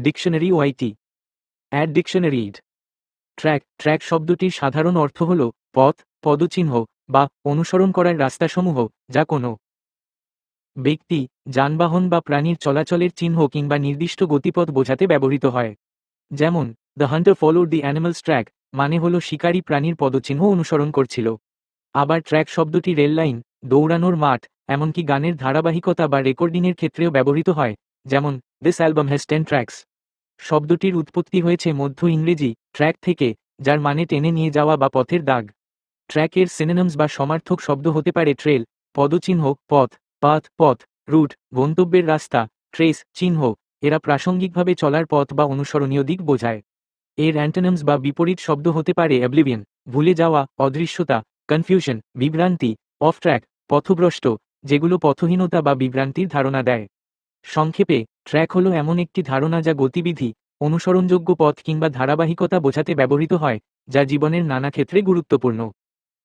Dictionary ওয়াইটি অ্যাড dictionary ইড। ট্র্যাক ট্র্যাক শব্দটির সাধারণ অর্থ হল পথ, পদচিহ্ন বা অনুসরণ করার রাস্তাসমূহ, যা কোনো ব্যক্তি, যানবাহন বা প্রাণীর চলাচলের চিহ্ন কিংবা নির্দিষ্ট গতিপথ বোঝাতে ব্যবহৃত হয়। যেমন, the hunter followed the animal's track মানে হল শিকারী প্রাণীর পদচিহ্ন অনুসরণ করছিল। আবার ট্র্যাক শব্দটি রেল লাইন, দৌড়ানোর মাঠ, এমনকি গানের ধারাবাহিকতা বা রেকর্ডিংয়ের ক্ষেত্রেও ব্যবহৃত হয়। যেমন, this album has ten tracks. শব্দটির উৎপত্তি হয়েছে মধ্য ইংরেজি, ট্র্যাক থেকে, যার মানে টেনে নিয়ে যাওয়া বা পথের দাগ। ট্র্যাকের সিনোনিমস বা সমার্থক শব্দ হতে পারে ট্রেল পদচিহ্ন, পথ পাথ পথ রুট গন্তব্যের রাস্তা ট্রেস চিহ্ন। এরা প্রাসঙ্গিকভাবে চলার পথ বা অনুসরণীয় দিক বোঝায়। এর অ্যান্টোনিমস বা বিপরীত শব্দ হতে পারে অ্যাবলিভিয়ন ভুলে যাওয়া, অদৃশ্যতা কনফিউশন বিভ্রান্তি অফ ট্র্যাক পথভ্রষ্ট, যেগুলো পথহীনতা বা বিভ্রান্তির ধারণা দেয়। সংক্ষেপে, ট্র্যাক হলো এমন একটি ধারণা যা গতিবিধি, অনুসরণযোগ্য পথ কিংবা ধারাবাহিকতা বোঝাতে ব্যবহৃত হয়, যা জীবনের নানা ক্ষেত্রে গুরুত্বপূর্ণ।